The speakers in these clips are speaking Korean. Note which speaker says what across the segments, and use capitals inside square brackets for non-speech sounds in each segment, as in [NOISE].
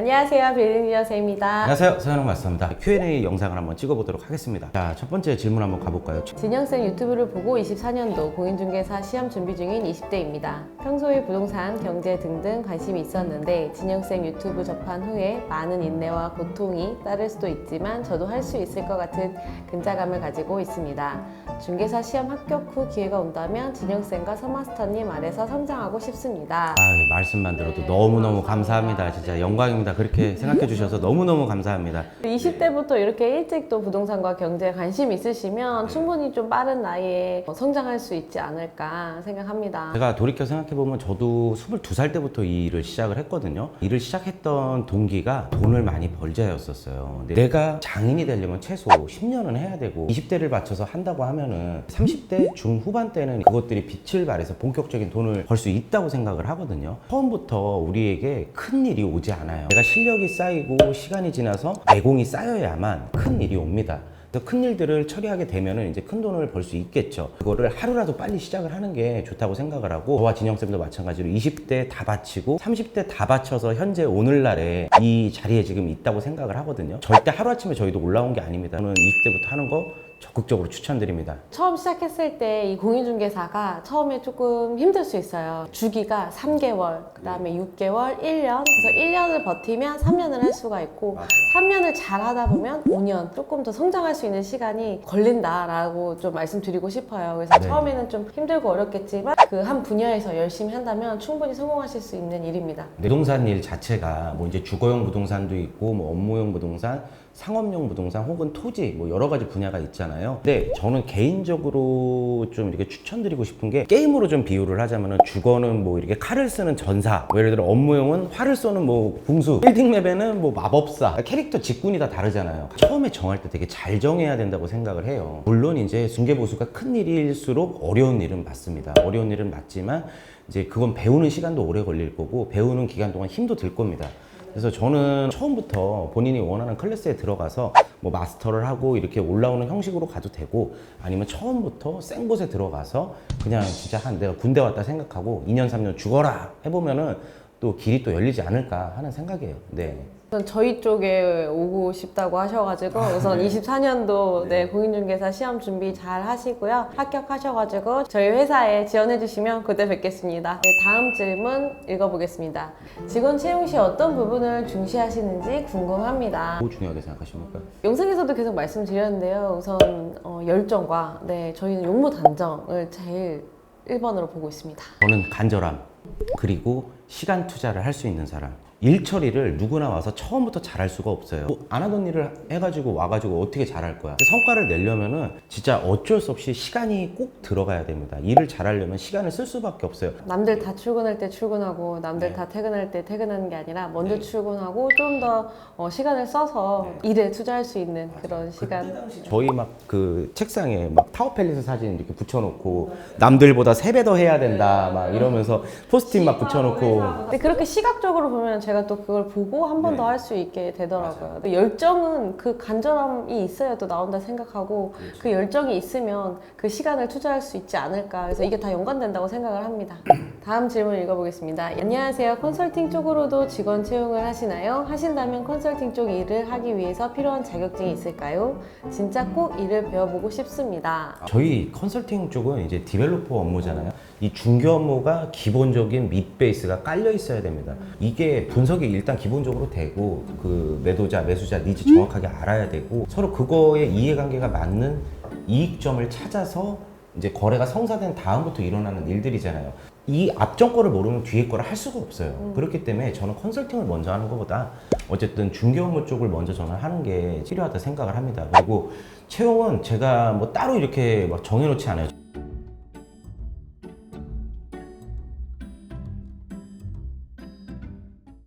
Speaker 1: 안녕하세요. 빌딩 여세입니다.
Speaker 2: 안녕하세요 서현웅 맞습니다 Q&A 영상을 한번 찍어보도록 하겠습니다 자 첫 번째 질문 한번 가볼까요?
Speaker 1: 진영쌤 유튜브를 보고 24년도 공인중개사 시험 준비 중인 20대입니다. 평소에 부동산, 경제 등등 관심이 있었는데 진영쌤 유튜브 접한 후에 많은 인내와 고통이 따를 수도 있지만 저도 할 수 있을 것 같은 근자감을 가지고 있습니다. 중개사 시험 합격 후 기회가 온다면 진영쌤과 서마스터님 아래서 성장하고 싶습니다.
Speaker 2: 아, 이 말씀만 들어도 너무너무 감사합니다 진짜 영광입니다 그렇게 생각해 주셔서 너무너무 감사합니다.
Speaker 1: 20대부터 이렇게 일찍 또 부동산과 경제에 관심 있으시면 충분히 좀 빠른 나이에 성장할 수 있지 않을까 생각합니다.
Speaker 2: 제가 돌이켜 생각해 보면 저도 22살 때부터 이 일을 시작을 했거든요. 일을 시작했던 동기가 돈을 많이 벌자였었어요. 내가 장인이 되려면 최소 10년은 해야 되고 20대를 맞춰서 한다고 하면은 30대 중후반 때는 그것들이 빛을 발해서 본격적인 돈을 벌 수 있다고 생각을 하거든요. 처음부터 우리에게 큰 일이 오지 않아요 내가 실력이 쌓이고 시간이 지나서 내공이 쌓여야만 큰 일이 옵니다 큰 일들을 처리하게 되면은 이제 큰 돈을 벌 수 있겠죠. 그거를 하루라도 빨리 시작을 하는 게 좋다고 생각을 하고 저와 진영쌤도 마찬가지로 20대 다 바치고 30대 다 바쳐서 현재 오늘날에 이 자리에 지금 있다고 생각을 하거든요. 절대 하루아침에 저희도 올라온 게 아닙니다. 저는 20대부터 하는 거 적극적으로 추천드립니다.
Speaker 1: 처음 시작했을 때 이 공인중개사가 처음에 조금 힘들 수 있어요. 주기가 3개월, 그 다음에 6개월, 1년. 그래서 1년을 버티면 3년을 할 수가 있고 3년을 잘 하다 보면 5년 조금 더 성장할 수 있는 시간이 걸린다라고 좀 말씀드리고 싶어요. 그래서
Speaker 2: 네.
Speaker 1: 처음에는 좀 힘들고 어렵겠지만 그 한 분야에서 열심히 한다면 충분히 성공하실 수 있는 일입니다.
Speaker 2: 부동산 일 자체가 뭐 이제 주거용 부동산도 있고 뭐 업무용 부동산, 상업용 부동산 혹은 토지 뭐 여러 가지 분야가 있잖아요. 근데 저는 개인적으로 좀 이렇게 추천드리고 싶은 게 게임으로 좀 비유를 하자면은 주거는 뭐 이렇게 칼을 쓰는 전사, 뭐 예를 들어 업무용은 활을 쏘는 뭐 궁수, 빌딩 맵에는 뭐 마법사, 캐릭터 직군이 다 다르잖아요. 처음에 정할 때 되게 잘 정해야 된다고 생각을 해요. 물론 이제 중개보수가 큰 일일수록 어려운 일은 맞습니다. 어려운 일은 맞지만 이제 그건 배우는 시간도 오래 걸릴 거고 배우는 기간 동안 힘도 들 겁니다. 그래서 저는 처음부터 본인이 원하는 클래스에 들어가서 뭐 마스터를 하고 이렇게 올라오는 형식으로 가도 되고 아니면 처음부터 센 곳에 들어가서 그냥 진짜 한 내가 군대 왔다 생각하고 2년 3년 죽어라 해보면은 또 길이 또 열리지 않을까 하는 생각이에요. 네.
Speaker 1: 우선 저희 쪽에 오고 싶다고 하셔가지고 우선 24년도 네, 공인중개사 시험 준비 잘 하시고요 합격하셔가지고 저희 회사에 지원해주시면 그때 뵙겠습니다. 네, 다음 질문 읽어보겠습니다. 직원 채용 시 어떤 부분을 중시하시는지 궁금합니다.
Speaker 2: 뭐 중요하게 생각하십니까?
Speaker 1: 영상에서도 계속 말씀드렸는데요. 우선 어, 열정과 네 저희는 용무 단정을 제일 1번으로 보고 있습니다.
Speaker 2: 저는 간절함 그리고 시간 투자를 할 수 있는 사람 일 처리를 누구나 와서 처음부터 잘할 수가 없어요. 뭐 안 하던 일을 해가지고 와가지고 어떻게 잘할 거야. 성과를 내려면은 진짜 어쩔 수 없이 시간이 꼭 들어가야 됩니다. 일을 잘하려면 시간을 쓸 수밖에 없어요.
Speaker 1: 남들 다 출근할 때 출근하고 남들
Speaker 2: 네.
Speaker 1: 다 퇴근할 때 퇴근하는 게 아니라 먼저
Speaker 2: 네.
Speaker 1: 출근하고 좀더 어, 시간을 써서 일에 투자할 수 있는 그런 시간.
Speaker 2: 저희 막 그 책상에 막 타워 팰리스 사진 이렇게 붙여놓고 남들보다 세 배 더 해야 된다 막 이러면서 포스트잇 막 붙여놓고.
Speaker 1: 근데 그렇게 시각적으로 보면 제가 또 그걸 보고 한 번더할수 있게 되더라고요. 열정은 그 간절함이 있어야 또 나온다 생각하고 그 열정이 있으면 그 시간을 투자할 수 있지 않을까. 그래서 이게 다 연관된다고 생각을 합니다. 다음 질문 읽어보겠습니다. 안녕하세요. 컨설팅 쪽으로도 직원 채용을 하시나요? 하신다면 컨설팅 쪽 일을 하기 위해서 필요한 자격증이 있을까요? 진짜 꼭 일을 배워보고 싶습니다.
Speaker 2: 저희 컨설팅 쪽은 이제 디벨로퍼 업무잖아요. 이 중개 업무가 기본적인 밑 베이스가 깔려 있어야 됩니다. 이게 분석이 일단 기본적으로 되고 그 매도자, 매수자 니즈 정확하게 알아야 되고 서로 그거에 이해관계가 맞는 이익점을 찾아서 이제 거래가 성사된 다음부터 일어나는 일들이잖아요. 이 앞전 거를 모르면 뒤에 거를 할 수가 없어요. 그렇기 때문에 저는 컨설팅을 먼저 하는 것보다 어쨌든 중개 업무 쪽을 먼저 저는 하는 게 필요하다 생각을 합니다. 그리고 채용은 제가 뭐 따로 이렇게 막 정해놓지 않아요.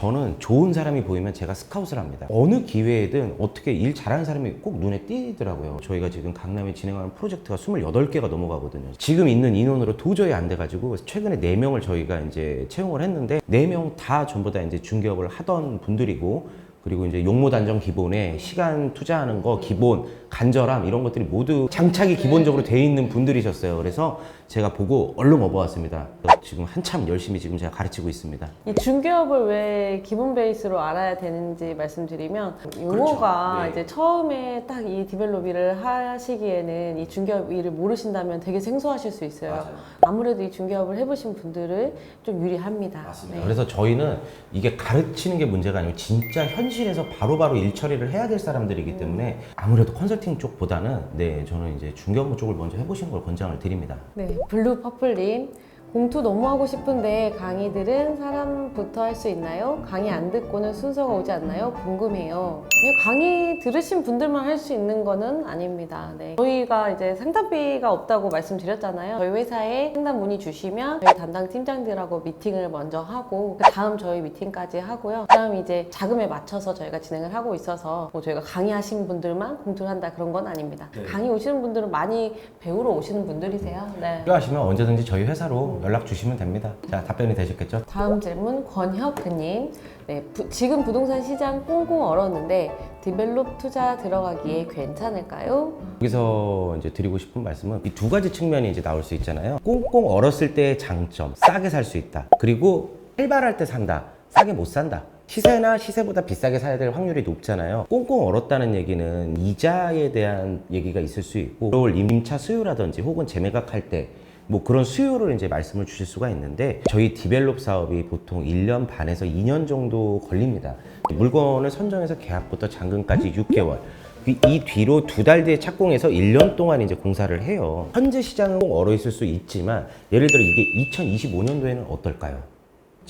Speaker 2: 저는 좋은 사람이 보이면 제가 스카웃을 합니다. 어느 기회에든 어떻게 일 잘하는 사람이 꼭 눈에 띄더라고요. 저희가 지금 강남에 진행하는 프로젝트가 28개가 넘어가거든요. 지금 있는 인원으로 도저히 안 돼가지고 최근에 4명을 저희가 이제 채용을 했는데 4명 다 전부 다 이제 중개업을 하던 분들이고 그리고 이제 용모 단정 기본에 시간 투자하는 거 기본 간절함 이런 것들이 모두 장착이 기본적으로 돼 있는 분들이셨어요. 그래서 제가 보고 얼른 업어왔습니다. 지금 한참 열심히 지금 제가 가르치고 있습니다.
Speaker 1: 이 중개업을 왜 기본 베이스로 알아야 되는지 말씀드리면 용어가
Speaker 2: 그렇죠. 네.
Speaker 1: 이제 처음에 딱 이 디벨롭이를 하시기에는 이 중개업 일을 모르신다면 되게 생소하실 수 있어요.
Speaker 2: 맞아요.
Speaker 1: 아무래도 이 중개업을 해보신 분들은 좀 유리합니다. 네.
Speaker 2: 그래서 저희는 이게 가르치는 게 문제가 아니고 진짜 현실에서 바로바로 일 처리를 해야 될 사람들이기 때문에 아무래도 컨설팅 쪽보다는 네 저는 이제 중개업 쪽을 먼저 해보시는 걸 권장을 드립니다.
Speaker 1: 네, 블루 퍼플님. 공투 너무 하고 싶은데 강의들은 사람부터 할 수 있나요? 강의 안 듣고는 순서가 오지 않나요? 궁금해요. 강의 들으신 분들만 할 수 있는 거는 아닙니다. 네. 저희가 이제 상담비가 없다고 말씀드렸잖아요. 저희 회사에 상담 문의 주시면 저희 담당 팀장들하고 미팅을 먼저 하고 그 다음 저희 미팅까지 하고요. 그 다음 이제 자금에 맞춰서 저희가 진행을 하고 있어서 뭐 저희가 강의하신 분들만 공투를 한다 그런 건 아닙니다.
Speaker 2: 네.
Speaker 1: 강의 오시는 분들은 많이 배우러 오시는 분들이세요. 네.
Speaker 2: 필요하시면 언제든지 저희 회사로 연락 주시면 됩니다. 자 답변이 되셨겠죠?
Speaker 1: 다음 질문 권혁근님. 네, 부- 지금 부동산 시장 꽁꽁 얼었는데 디벨롭 투자 들어가기에 괜찮을까요?
Speaker 2: 여기서 이제 드리고 싶은 말씀은 이 두 가지 측면이 이제 나올 수 있잖아요. 꽁꽁 얼었을 때의 장점, 싸게 살 수 있다. 그리고 활발할 때 산다, 싸게 못 산다. 시세나 시세보다 비싸게 사야 될 확률이 높잖아요. 꽁꽁 얼었다는 얘기는 이자에 대한 얘기가 있을 수 있고, 들어올 임차 수요라든지 혹은 재매각할 때 뭐 그런 수요를 이제 말씀을 주실 수가 있는데 저희 디벨롭 사업이 보통 1년 반에서 2년 정도 걸립니다. 물건을 선정해서 계약부터 잔금까지 6개월. 이- 이 뒤로 두 달 뒤에 착공해서 1년 동안 이제 공사를 해요. 현재 시장은 꼭 얼어 있을 수 있지만 예를 들어 이게 2025년도에는 어떨까요?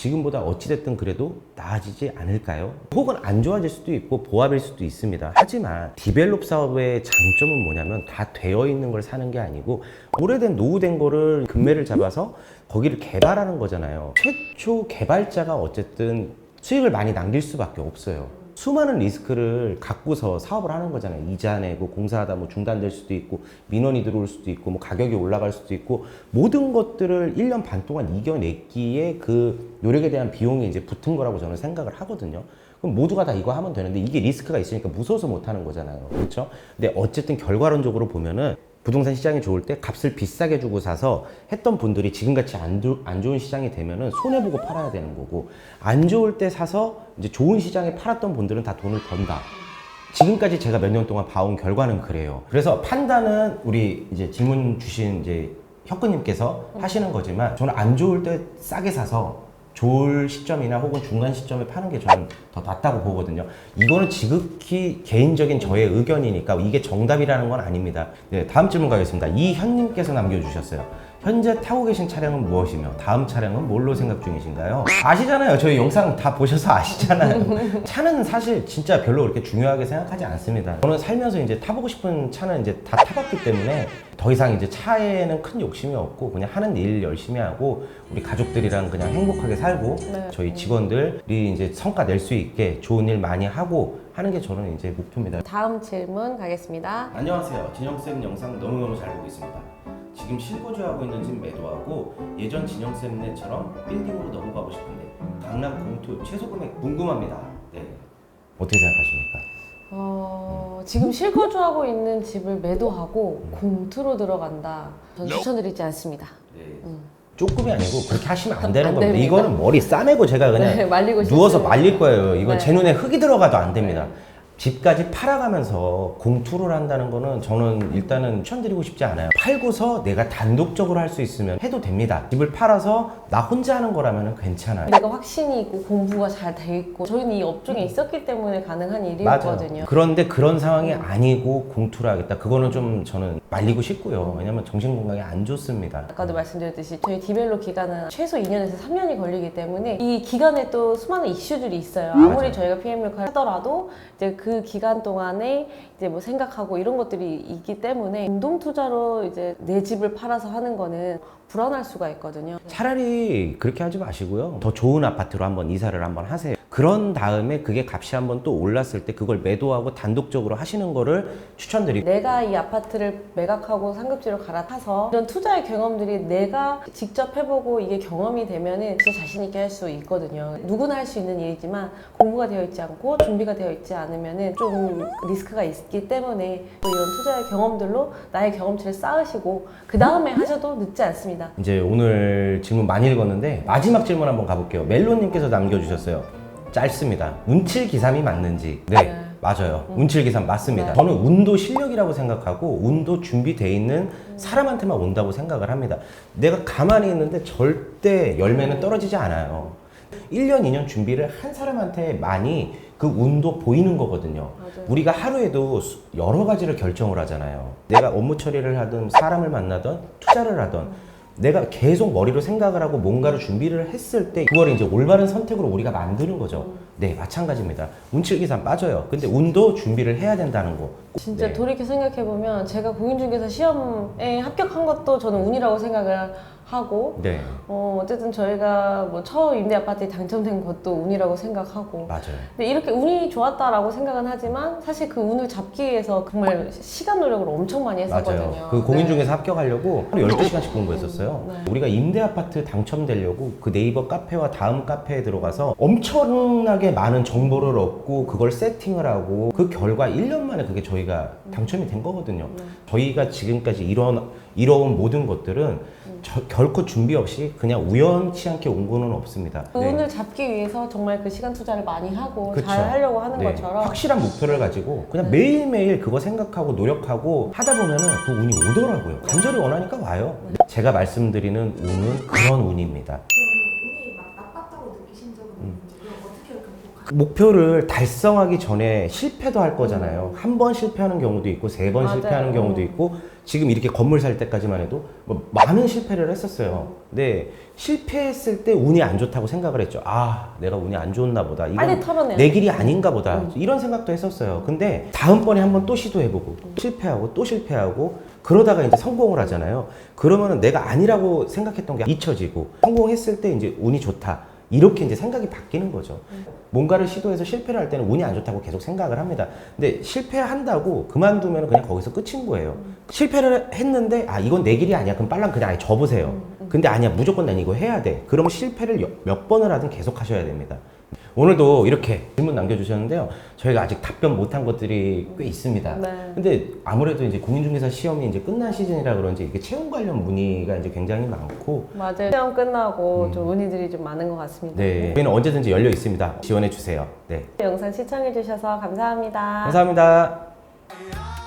Speaker 2: 지금보다 어찌됐든 그래도 나아지지 않을까요? 혹은 안 좋아질 수도 있고 보합일 수도 있습니다. 하지만 디벨롭 사업의 장점은 뭐냐면 다 되어 있는 걸 사는 게 아니고 오래된 노후된 거를 금매를 잡아서 거기를 개발하는 거잖아요. 최초 개발자가 어쨌든 수익을 많이 남길 수밖에 없어요. 수많은 리스크를 갖고서 사업을 하는 거잖아요. 이자 내고 공사하다 뭐 중단될 수도 있고 민원이 들어올 수도 있고 뭐 가격이 올라갈 수도 있고 모든 것들을 1년 반 동안 이겨냈기에 그 노력에 대한 비용이 이제 붙은 거라고 저는 생각을 하거든요. 그럼 모두가 다 이거 하면 되는데 이게 리스크가 있으니까 무서워서 못 하는 거잖아요. 그렇죠? 근데 어쨌든 결과론적으로 보면은 부동산 시장이 좋을 때 값을 비싸게 주고 사서 했던 분들이 지금같이 안, 조- 안 좋은 시장이 되면은 손해보고 팔아야 되는 거고 안 좋을 때 사서 이제 좋은 시장에 팔았던 분들은 다 돈을 번다. 지금까지 제가 몇 년 동안 봐온 결과는 그래요. 그래서 판단은 우리 이제 질문 주신 이제 혁근님께서 하시는 거지만 저는 안 좋을 때 싸게 사서 좋을 시점이나 혹은 중간 시점에 파는 게 저는 더 낫다고 보거든요. 이거는 지극히 개인적인 저의 의견이니까 이게 정답이라는 건 아닙니다. 네, 다음 질문 가겠습니다. 이현님께서 남겨주셨어요. 현재 타고 계신 차량은 무엇이며 다음 차량은 뭘로 생각 중이신가요? 아시잖아요. 저희 영상 다 보셔서 아시잖아요. [LAUGHS] 차는 사실 진짜 별로 그렇게 중요하게 생각하지 않습니다. 저는 살면서 이제 타보고 싶은 차는 이제 다 타봤기 때문에 더 이상 이제 차에는 큰 욕심이 없고 그냥 하는 일 열심히 하고 우리 가족들이랑 그냥 행복하게 살고
Speaker 1: 네.
Speaker 2: 저희 직원들이 이제 성과 낼 수 있게 좋은 일 많이 하고 하는 게 저는 이제 목표입니다.
Speaker 1: 다음 질문 가겠습니다.
Speaker 2: 안녕하세요. 진영쌤 영상 너무너무 잘 보고 있습니다. 지금 실거주하고 있는 집 매도하고 예전 진영 쌤네처럼 빌딩으로 넘어가고 싶은데 강남 공투 최소 금액 궁금합니다. 네. 어떻게 생각하십니까?
Speaker 1: 어, 지금 실거주하고 있는 집을 매도하고 공투로 들어간다. 전 추천드리지 않습니다.
Speaker 2: 네.
Speaker 1: 음.
Speaker 2: 조금이 아니고 그렇게 하시면 안 되는
Speaker 1: 안
Speaker 2: 겁니다.
Speaker 1: 됩니다.
Speaker 2: 이거는 머리 싸매고 제가 그냥
Speaker 1: 네, 말리고
Speaker 2: 누워서
Speaker 1: 싶습니다.
Speaker 2: 말릴 거예요. 이건
Speaker 1: 네.
Speaker 2: 제 눈에 흙이 들어가도 안 됩니다. 집까지 팔아가면서 공투를 한다는 거는 저는 일단은 추천드리고 싶지 않아요. 팔고서 내가 단독적으로 할 수 있으면 해도 됩니다. 집을 팔아서 나 혼자 하는 거라면 괜찮아요.
Speaker 1: 내가 확신이 있고 공부가 잘 돼 있고 저희는 이 업종에 있었기 때문에 가능한 일이었거든요.
Speaker 2: 그런데 그런 상황이 아니고 공투를 하겠다. 그거는 좀 저는 말리고 싶고요. 왜냐면 정신 건강에 안 좋습니다.
Speaker 1: 아까도 말씀드렸듯이 저희 디벨로 기간은 최소 2년에서 3년이 걸리기 때문에 이 기간에 또 수많은 이슈들이 있어요. 아무리
Speaker 2: 맞아요.
Speaker 1: 저희가 PM 역할을 하더라도 이제 그 기간 동안에 이제 뭐 생각하고 이런 것들이 있기 때문에 공동 투자로 이제 내 집을 팔아서 하는 거는 불안할 수가 있거든요.
Speaker 2: 차라리 그렇게 하지 마시고요. 더 좋은 아파트로 한번 이사를 한번 하세요. 그 그런 다음에 그게 값이 한번 또 올랐을 때 그걸 매도하고 단독적으로 하시는 거를 추천드리고
Speaker 1: 내가 이 아파트를 매각하고 상급지로 갈아타서 이런 투자의 경험들이 내가 직접 해보고 이게 경험이 되면은 진짜 자신 있게 할 수 있거든요. 누구나 할 수 있는 일이지만 공부가 되어 있지 않고 준비가 되어 있지 않으면은 좀 리스크가 있기 때문에 또 이런 투자의 경험들로 나의 경험치를 쌓으시고 그 다음에 하셔도 늦지 않습니다.
Speaker 2: 이제 오늘 질문 많이 읽었는데 마지막 질문 한번 가볼게요. 멜로님께서 남겨주셨어요. 짧습니다. 운칠기삼이 맞는지? 네,
Speaker 1: 네.
Speaker 2: 맞아요. 운칠기삼 맞습니다.
Speaker 1: 네.
Speaker 2: 저는 운도 실력이라고 생각하고 운도 준비돼 있는 사람한테만 온다고 생각을 합니다. 내가 가만히 있는데 절대 열매는 떨어지지 않아요. 1년, 2년 준비를 한 사람한테 많이 그 운도 보이는 거거든요.
Speaker 1: 맞아요.
Speaker 2: 우리가 하루에도 수- 여러 가지를 결정을 하잖아요. 내가 업무 처리를 하든 사람을 만나든 투자를 하든 내가 계속 머리로 생각을 하고 뭔가를 준비를 했을 때 그걸 이제 올바른 선택으로 우리가 만드는 거죠. 네, 마찬가지입니다. 운칠기산 빠져요. 근데 운도 준비를 해야 된다는 거.
Speaker 1: 진짜
Speaker 2: 네.
Speaker 1: 돌이켜 생각해보면 제가 공인중개사 시험에 합격한 것도 저는 운이라고 생각을 하고
Speaker 2: 네,
Speaker 1: 어, 어쨌든 저희가 뭐 처음 임대 아파트에 당첨된 것도 운이라고 생각하고
Speaker 2: 맞아요.
Speaker 1: 근데 이렇게 운이 좋았다라고 생각은 하지만 사실 그 운을 잡기 위해서 정말 시간 노력을 엄청 많이 했었거든요.
Speaker 2: 맞아요. 그 공인중개사 합격하려고 하루 12시간씩 공부했었어요.
Speaker 1: 네.
Speaker 2: 우리가 임대 아파트 당첨되려고 그 네이버 카페와 다음 카페에 들어가서 엄청나게 많은 정보를 얻고 그걸 세팅을 하고 그 결과 1년 만에 그게 저희가 당첨이 된 거거든요.
Speaker 1: 네.
Speaker 2: 저희가 지금까지 이뤄, 이뤄온 모든 것들은 저- 결코 준비 없이 그냥 우연치 않게 온 거는 없습니다.
Speaker 1: 그
Speaker 2: 네.
Speaker 1: 운을 잡기 위해서 정말 그 시간 투자를 많이 하고
Speaker 2: 그쵸.
Speaker 1: 잘 하려고 하는
Speaker 2: 네,
Speaker 1: 것처럼
Speaker 2: 확실한 목표를 가지고 그냥 매일매일 그거 생각하고 노력하고 하다 보면은 그 운이 오더라고요. 간절히 원하니까 와요. 제가 말씀드리는 운은 그런 운입니다.
Speaker 3: 그러면 운이 막 나빴다고 느끼신 적은 있는지 그럼 어떻게 극복하세요?
Speaker 2: 목표를 달성하기 전에 실패도 할 거잖아요. 한 번 실패하는 경우도 있고 세 번
Speaker 1: 맞아요.
Speaker 2: 실패하는 경우도 있고 지금 이렇게 건물 살 때까지만 해도 뭐 많은 실패를 했었어요. 근데 실패했을 때 운이 안 좋다고 생각을 했죠. 아, 내가 운이 안 좋나 보다. 이건
Speaker 1: 털어내야
Speaker 2: 내 길이 아닌가 보다 이런 생각도 했었어요 근데 다음번에 한번 또 시도해보고 또 실패하고 또 실패하고 그러다가 이제 성공을 하잖아요 그러면은 내가 아니라고 생각했던 게 잊혀지고 성공했을 때 이제 운이 좋다 이렇게 이제 생각이 바뀌는 거죠. 뭔가를 시도해서 실패를 할 때는 운이 안 좋다고 계속 생각을 합니다. 근데 실패한다고 그만두면 그냥 거기서 끝인 거예요. 실패를 했는데 아 이건 내 길이 아니야. 그럼 빨랑 그냥 아예 접으세요. 근데 아니야. 무조건 난 이거 해야 돼. 그러면 실패를 여- 몇 번을 하든 계속 하셔야 됩니다 오늘도 이렇게 질문 남겨주셨는데요. 저희가 아직 답변 못한 것들이 꽤 있습니다.
Speaker 1: 네.
Speaker 2: 근데 아무래도 이제 공인중개사 시험이 이제 끝난 시즌이라 그런지 이게 채용 관련 문의가 이제 굉장히 많고
Speaker 1: 맞아요. 시험 끝나고 좀 문의들이 좀 많은 것 같습니다.
Speaker 2: 음. 네. 저희는 언제든지 열려 있습니다. 지원해 주세요. 네.
Speaker 1: 영상 시청해주셔서 감사합니다.
Speaker 2: 감사합니다.
Speaker 3: 아,